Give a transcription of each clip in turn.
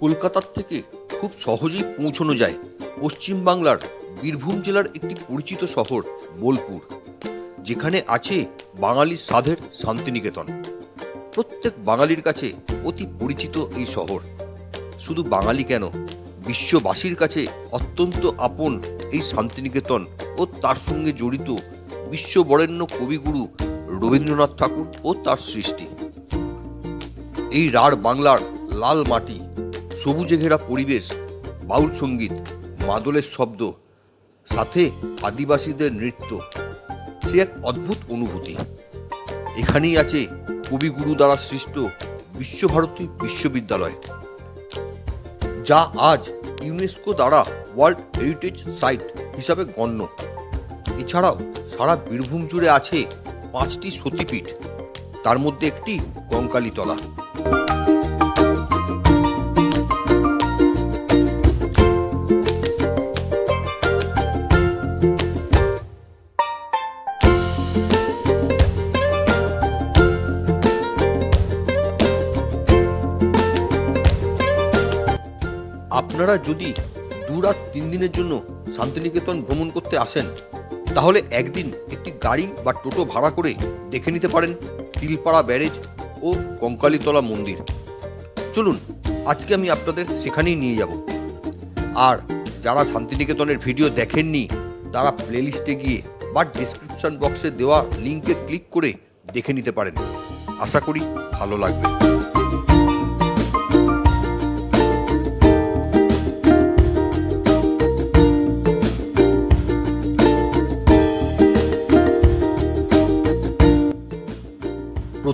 কলকাতার থেকে খুব সহজেই পৌঁছানো যায় পশ্চিমবাংলার বীরভূম জেলার একটি পরিচিত শহর, বোলপুর, যেখানে আছে বাঙালির সাধের শান্তিনিকেতন। প্রত্যেক বাঙালির কাছে অতি পরিচিত এই শহর। শুধু বাঙালি কেন, বিশ্ববাসীর কাছে অত্যন্ত আপন এই শান্তিনিকেতন ও তার সঙ্গে জড়িত বিশ্ববরেণ্য কবিগুরু রবীন্দ্রনাথ ঠাকুর ও তার সৃষ্টি। এই রাঢ় বাংলার লাল মাটি সবুজে ঘেরা পরিবেশ, বাউল সংগীত, মাদলের শব্দ, সাথে আদিবাসীদের নৃত্য, সে এক অদ্ভুত অনুভূতি। এখানেই আছে কবিগুরু দ্বারা সৃষ্ট বিশ্বভারতী বিশ্ববিদ্যালয়, যা আজ ইউনেস্কো দ্বারা ওয়ার্ল্ড হেরিটেজ সাইট হিসাবে গণ্য। এছাড়াও সারা বীরভূম জুড়ে আছে পাঁচটি সতীপীঠ, তার মধ্যে একটি কঙ্কালীতলা। আপনারা যদি দু রাত, তিন দিনের জন্য শান্তিনিকেতন ভ্রমণ করতে আসেন, তাহলে একদিন একটি গাড়ি বা টোটো ভাড়া করে দেখে নিতে পারেন তিলপাড়া ব্যারেজ ও কঙ্কালীতলা মন্দির। চলুন, আজকে আমি আপনাদের সেখানেই নিয়ে যাব। আর যারা শান্তিনিকেতনের ভিডিও দেখেননি, তারা প্লেলিস্টে গিয়ে বা ডিসক্রিপশন বক্সে দেওয়া লিঙ্কে ক্লিক করে দেখে নিতে পারেন। আশা করি ভালো লাগবে।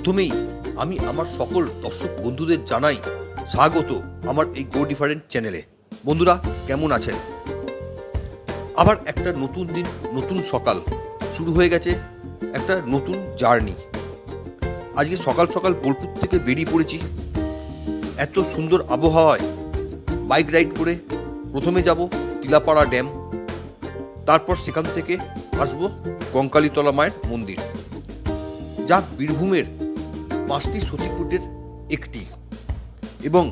প্রথমেই আমি আমার সকল দর্শক বন্ধুদের জানাই স্বাগত আমার এই গো ডিফারেন্ট চ্যানেলে বন্ধুরা, কেমন আছেন? আবার একটা নতুন দিন, নতুন সকাল শুরু হয়ে গেছে, একটা নতুন জার্নি। আজকে সকাল সকাল বোলপুর থেকে বেরিয়ে পড়েছি। এত সুন্দর আবহাওয়ায় বাইক রাইড করে প্রথমে যাব টিলাপাড়া ড্যাম, তারপর সেখান থেকে আসব কঙ্কালীতলা মায়ের মন্দির। যা বীরভূমের পাঁচটি সতীপীঠের একটি এবং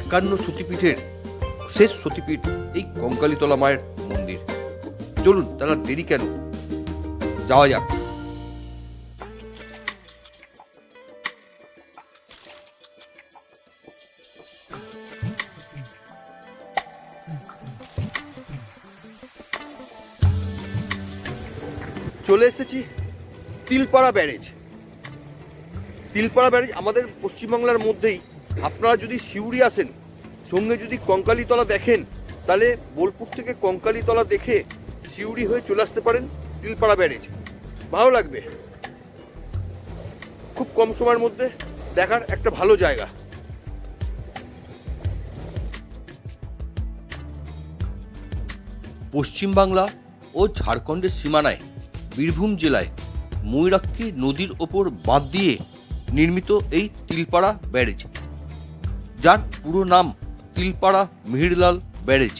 একান্ন সতীপীঠের শেষ সতীপীঠ এই কঙ্কালীতলা মায়ের মন্দির। চলুন তারা দেরি কেন? যাওয়া যাক। চলে এসেছি তিলপাড়া ব্যারেজ। তিলপাড়া ব্যারেজ আমাদের পশ্চিমবাংলার মধ্যেই। আপনারা যদি সিউড়ি আসেন, সঙ্গে যদি কঙ্কালীতলা দেখেন, তাহলে বোলপুর থেকে কঙ্কালীতলা দেখে সিউড়ি হয়ে চলে আসতে পারেন তিলপাড়া ব্যারেজ। ভালো লাগবে। খুব কম সময়ের মধ্যে দেখার একটা ভালো জায়গা। পশ্চিমবাংলা ও ঝাড়খণ্ডের সীমানায় বীরভূম জেলায় ময়ূরাক্ষী নদীর ওপর বাঁধ দিয়ে নির্মিত এই তিলপাড়া ব্যারেজ। যার পুরো নাম তিলপাড়া মিহিরলাল ব্যারেজ।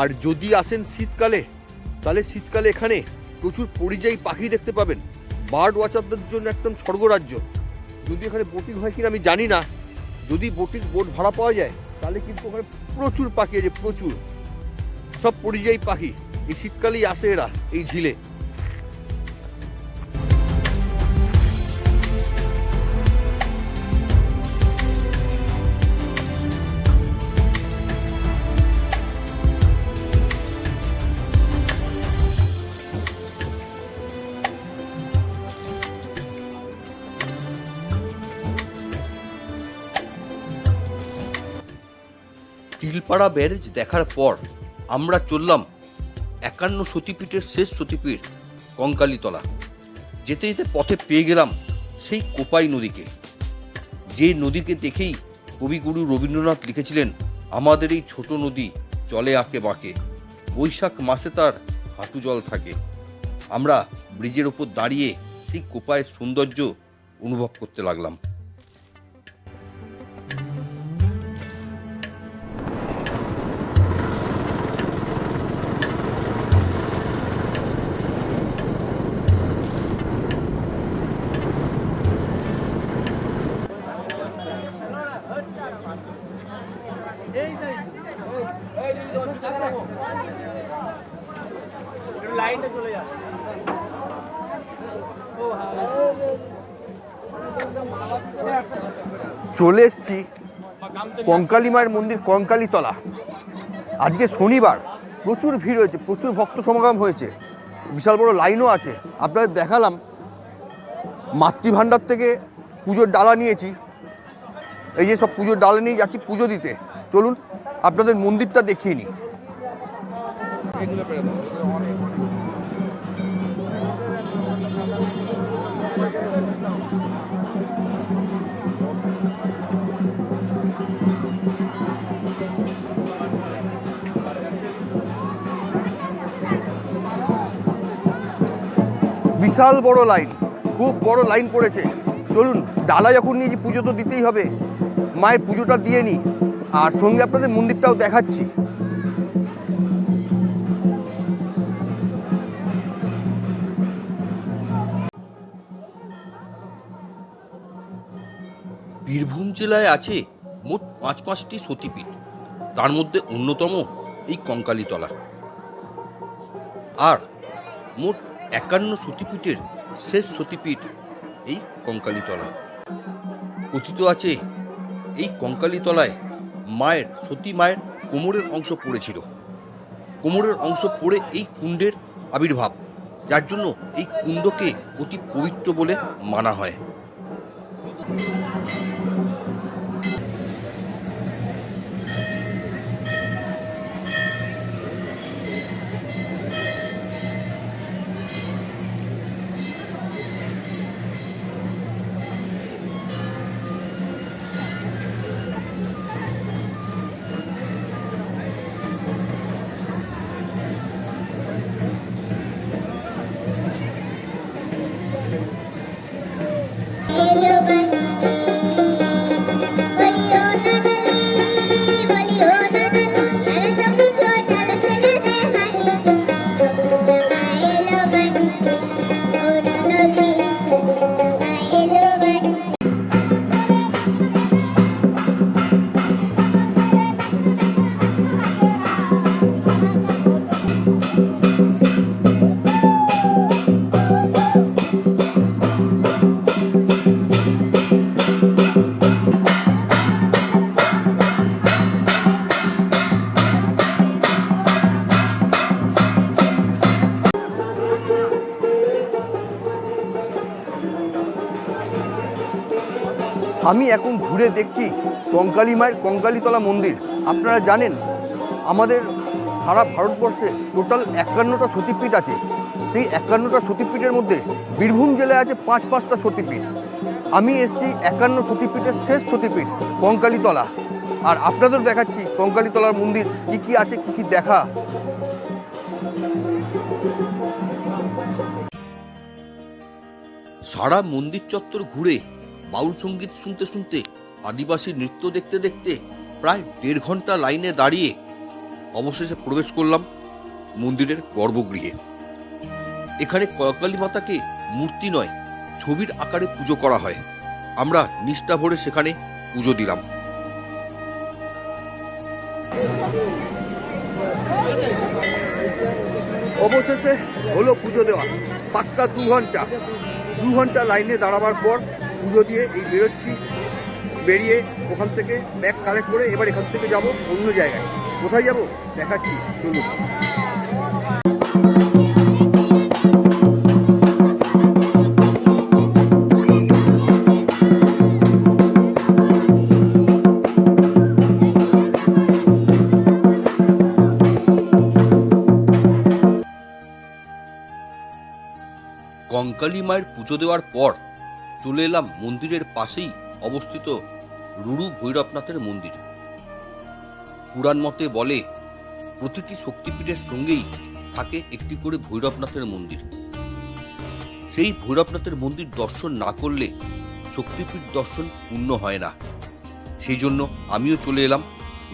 আর যদি আসেন শীতকালে, তাহলে শীতকালে এখানে প্রচুর পরিযায়ী পাখি দেখতে পাবেন। বার্ড ওয়াচারদের জন্য একদম স্বর্গরাজ্য। যদি এখানে বোটিং হয় কিনা আমি জানি না। যদি বোটিং বোট ভাড়া পাওয়া যায়, তাহলে কিন্তু ওখানে প্রচুর পাখি আছে, প্রচুর। সব পরিযায়ী পাখি। এই শীতকালেই আসে এরা, এই ঝিলে। তিলপাড়া ব্যারেজ দেখার পর আমরা চললাম একান্ন সতীপীঠের শেষ সতীপীঠ কঙ্কালীতলা। যেতে যেতে পথে পেয়ে গেলাম সেই কোপাই নদীকে। যে নদীকে দেখেই কবিগুরু রবীন্দ্রনাথ লিখেছিলেন, আমাদের এই ছোট নদী চলে আঁকে বাঁকে, বৈশাখ মাসে তার হাঁটু জল থাকে। আমরা ব্রিজের ওপর দাঁড়িয়ে সেই কোপায়ের সৌন্দর্য অনুভব করতে লাগলাম। চলে এসছি কঙ্কালী মায়ের মন্দির কঙ্কালীতলা। আজকে শনিবার প্রচুর ভিড় হয়েছে, প্রচুর ভক্ত সমাগম হয়েছে, বিশাল বড় লাইনও আছে। আপনাদের দেখালাম, মাতৃভাণ্ডার থেকে পুজোর ডালা নিয়েছি। এই যে সব পুজোর ডালা নিয়ে যাচ্ছি পুজো দিতে। চলুন, আপনাদের মন্দিরটা দেখিয়ে নিই। বিশাল বড় লাইন, খুব বড় লাইন পড়েছে। চলুন, ডালা যখন নিয়েছি, পুজো তো দিতেই হবে। মায়ের পুজোটা দিয়ে নিই আর সঙ্গে আপনাদের মন্দিরটাও দেখাচ্ছি। বীরভূম জেলায় আছে মোট পাঁচ পাঁচটি সতীপীঠ। তার মধ্যে অন্যতম এই কঙ্কালীতলা। আর মোট একান্ন সতীপীঠের শেষ সতীপীঠ এই কঙ্কালীতলা। কথিত আছে, এই কঙ্কালীতলায় মায়ের, সতী মায়ের কোমরের অংশ পড়েছিল। কোমরের অংশ পড়ে এই কুণ্ডের আবির্ভাব, যার জন্য এই কুণ্ডকে অতি পবিত্র বলে মানা হয়। আমি এখন ঘুরে দেখছি কঙ্কালী মায়ের কঙ্কালীতলা মন্দির। আপনারা জানেন, আমাদের সারা ভারতবর্ষে টোটাল একান্নটা সতীপীঠ আছে। সেই একান্নটা সতীপীঠের মধ্যে বীরভূম জেলায় আছে পাঁচ পাঁচটা সতীপীঠ। আমি এসছি একান্ন সতীপীঠের শেষ সতীপীঠ, কঙ্কালীতলা। আর আপনাদের দেখাচ্ছি কঙ্কালীতলার মন্দির, কি কি আছে, কি কি দেখা। সারা মন্দির চত্বর ঘুরে বাউল সংগীত শুনতে শুনতে, আদিবাসী নৃত্য দেখতে দেখতে প্রায় দেড় ঘণ্টা লাইনে দাঁড়িয়ে অবশেষে প্রবেশ করলাম মন্দিরের গর্ভগৃহে। এখানে কঙ্কালী মাতাকে মূর্তি নয়, ছবির আকারে পুজো করা হয়। আমরা নিষ্ঠা ভরে সেখানে পুজো দিলাম। অবশেষে হলো পুজো দেওয়া। পাক্কা দু ঘণ্টা। দু ঘণ্টা লাইনে দাঁড়াবার পর পুজো দিয়ে এই বেরোচ্ছি, বেরিয়ে ওখান থেকে ব্যাগ কালেক্ট করে এবার এখান থেকে যাব অন্য জায়গায়। কোথায় যাব? দেখাচ্ছি, চলুন। কঙ্কালী মায়ের পুজো দেওয়ার পর চলে এলাম মন্দিরের পাশেই অবস্থিত রুরু ভৈরবনাথের মন্দির। পুরাণ মতে বলে, প্রতিটি শক্তিপীঠের সঙ্গেই থাকে একটি করে ভৈরবনাথের মন্দির। সেই ভৈরবনাথের মন্দির দর্শন না করলে শক্তিপীঠ দর্শন পূর্ণ হয় না। সেই জন্য আমিও চলে এলাম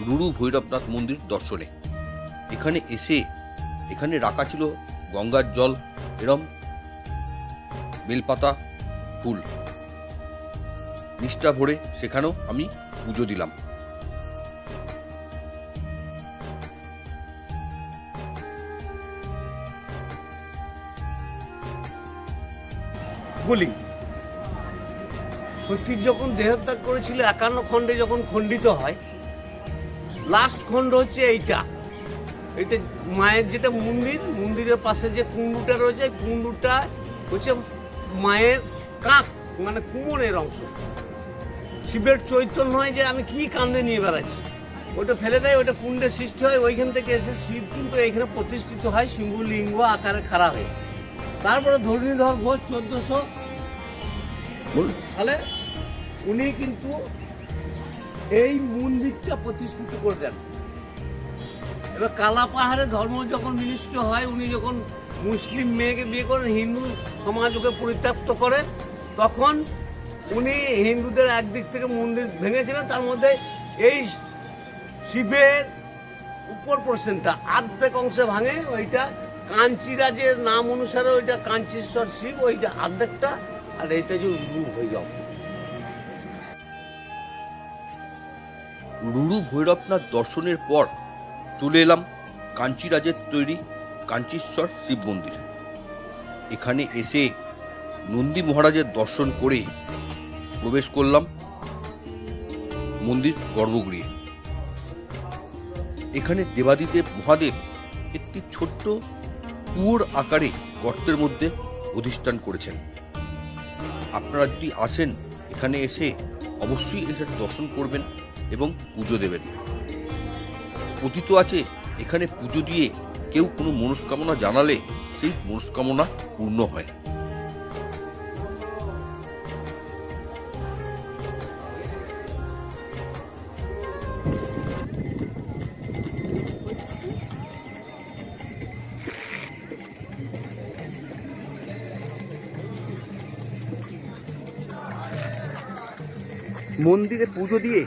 রুরু ভৈরবনাথ মন্দির দর্শনে। এখানে এসে এখানে রাখা ছিল গঙ্গার জল, এরম বেলপাতা, ফুল। নিষ্ঠা ভরে সেখানেও আমি পুজো দিলাম। বলি সত্যি যখন দেহত্যাগ করেছিল, একান্ন খণ্ডে যখন খণ্ডিত হয় লাস্ট খণ্ড হচ্ছে এইটা। এটা মায়ের যেটা মন্দির, মন্দিরের পাশে যে কুণ্ডুটা রয়েছে কুণ্ডুটা হচ্ছে মায়ের কাঁক মানে কুমনের অংশ। শিবের চৈতন্য হয় যে আমি কি কান্দে নিয়ে বেড়াচ্ছি। ওটা ফেলে দেয়, ওটা কুণ্ডে সৃষ্টি হয়, ওইখান থেকে এসে শিব কিন্তু এইখানে প্রতিষ্ঠিত হয়, সিংহ লিঙ্গ আকারে খাড়া হয়ে। তারপরে ধরণীধর ঘোষ চোদ্দশো সালে উনি কিন্তু এই মন্দিরটা প্রতিষ্ঠিত করে দেন। এবার কালা পাহাড়ে ধর্ম যখন মিনিষ্ট হয়, উনি যখন মুসলিম মেয়েকে বিয়ে করেন, হিন্দু সমাজকে পরিত্যক্ত করে, তখন উনি হিন্দুদের একদিক থেকে মন্দির ভেঙেছিলেন, তার মধ্যে এই শিবের উপর পোর্শনটা আর্ধেক অংশে ভাঙে ওইটা। কাঞ্চিরাজের নাম অনুসারে ওইটা কাঞ্চীশ্বর শিব, ওইটা আর্ধেকটা, আর এইটা যে রূপ হয়ে যাও রুরু ভৈরবনাথ দর্শনের পর চলে এলাম কাঞ্চিরাজের তৈরি কাঞ্চীশ্বর শিব মন্দির। এখানে এসে নন্দী মহারাজের দর্শন করে প্রবেশ করলাম মন্দির গর্ভগৃহে। এখানে দেবাদিদেব মহাদেব একটি ছোট্ট কুয়োর আকারে গর্তের মধ্যে অধিষ্ঠান করেছেন। আপনারা যদি আসেন, এখানে এসে অবশ্যই এখানে দর্শন করবেন এবং পুজো দেবেন। কথিত আছে, এখানে পুজো দিয়ে কেউ কোনো মনস্কামনা জানালে সেই মনস্কামনা পূর্ণ হয়। মন্দিরে পুজো দিয়ে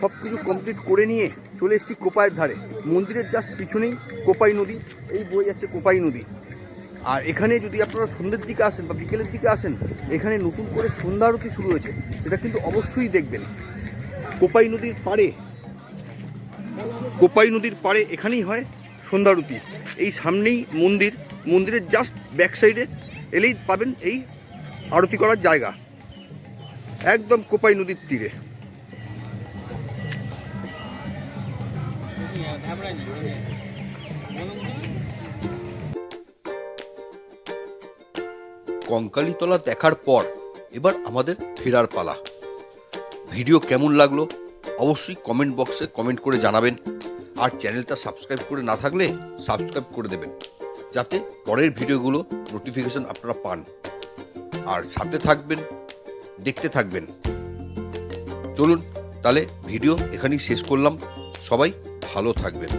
সব কিছু কমপ্লিট করে নিয়ে চলে এসেছি কোপাইয়ের ধারে। মন্দিরের জাস্ট পিছনেই কোপাই নদী, এই বয়ে যাচ্ছে কোপাই নদী। আর এখানে যদি আপনারা সন্ধ্যের দিকে আসেন বা বিকেলের দিকে আসেন, এখানে নতুন করে সন্ধ্যা আরতি শুরু হয়েছে, সেটা কিন্তু অবশ্যই দেখবেন। কোপাই নদীর পাড়ে, কোপাই নদীর পাড়ে এখানেই হয় সন্ধ্যা আরতি। এই সামনেই মন্দির, মন্দিরের জাস্ট ব্যাক সাইডে এলেই পাবেন এই আরতি করার জায়গা। একদম কোপাই নদীর তীরে। কঙ্কালীতলা দেখার পর এবার আমাদের ফেরার পালা। ভিডিও কেমন লাগল অবশ্যই কমেন্ট বক্সে কমেন্ট করে জানাবেন। আর চ্যানেলটা সাবস্ক্রাইব করে না থাকলে সাবস্ক্রাইব করে দেবেন, যাতে পরের ভিডিওগুলো নোটিফিকেশন আপনারা পান। আর সাথে থাকবেন দেখতে থাকবেন। চলুন তাহলে ভিডিও এখানেই শেষ করলাম। সবাই ভালো থাকবেন।